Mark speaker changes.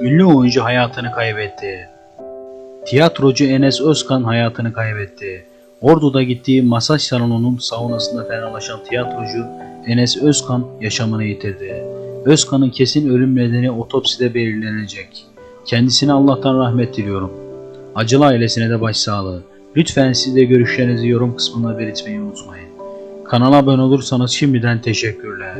Speaker 1: Ünlü oyuncu hayatını kaybetti. Tiyatrocu Enes Özkan hayatını kaybetti. Ordu'da gittiği masaj salonunun saunasında fenalaşan tiyatrocu Enes Özkan yaşamını yitirdi. Özkan'ın kesin ölüm nedeni otopside belirlenecek. Kendisine Allah'tan rahmet diliyorum. Acılı ailesine de başsağlığı. Lütfen siz de görüşlerinizi yorum kısmına belirtmeyi unutmayın. Kanala abone olursanız şimdiden teşekkürler.